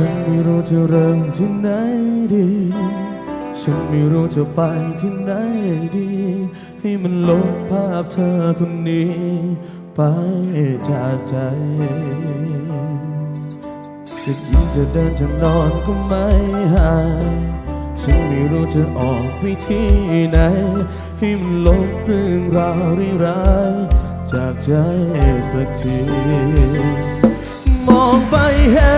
ฉันไม่รู้จะเริ่มที่ไหนดี ฉันไม่รู้จะไปที่ไหนดี ให้มันลบภาพเธอคนนี้ ไปจากใจ จะกินจะเดินจะนอนก็ไม่หายฉันไม่รู้จะออกไปที่ไหน ให้มันลบเรื่องราวร้ายๆจากใจสักที มองไปเห็น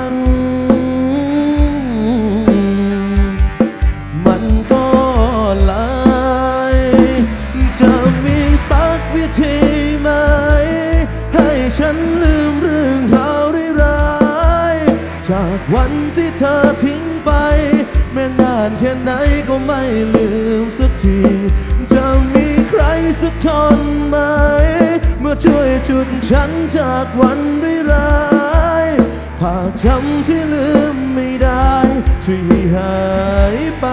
น จากวันที่เธอทิ้งไป แม้นานแค่ไหนก็ไม่ลืมสักทีจะมีใครสักคนไหม เมื่อช่วยจุดฉันจากวันร้ายภาพจำที่ลืมไม่ได้ช่วยหายไป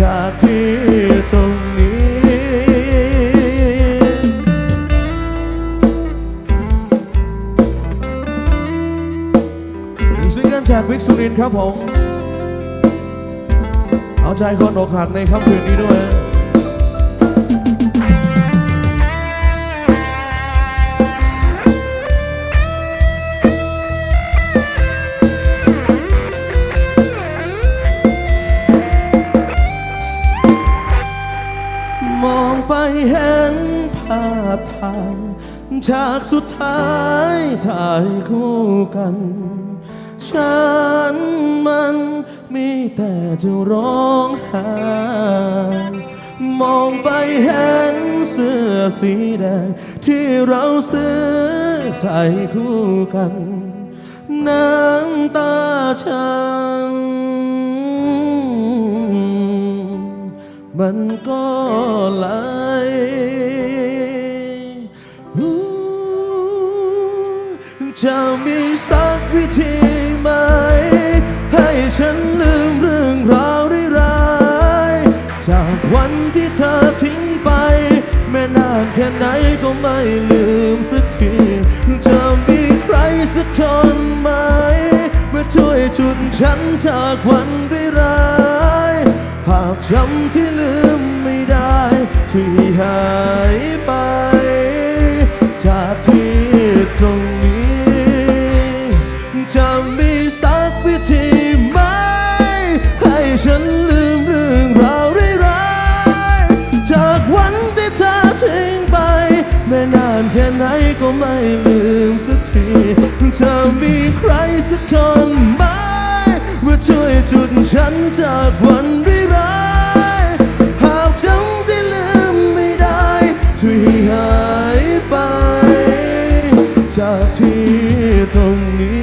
จากที่ ซิงเกิลจากวิกสุรินครับผม เอาใจคนอกหักในค่ำคืนนี้ด้วยมองไปเห็นภาพถ่ายฉากสุดท้ายถ่ายคู่กัน ฉันมันมีแต่จะร้องห้มองไปเห็นเสื้อสีแดงที่เราซื้อใส่คู่กัน น้ำตาฉัน มันก็ไหลจะมีสักวิธี ให้ฉันลืมเรื่องราวร้ายๆจากวันที่เธอทิ้งไป แม้นานแค่ไหนก็ไม่ลืมสักทีจะมีใครสักคนไหมมาช่วยจุดฉันจากวันร้ายๆภาพจำที่ลืมไม่ได้ช่หายไป เธอมีใครสักคนไหมว่าช่วยจุดฉันจากวันร้ายหากจำได้ลืมไม่ได้ช่วยหายไป จากที่ตรงนี้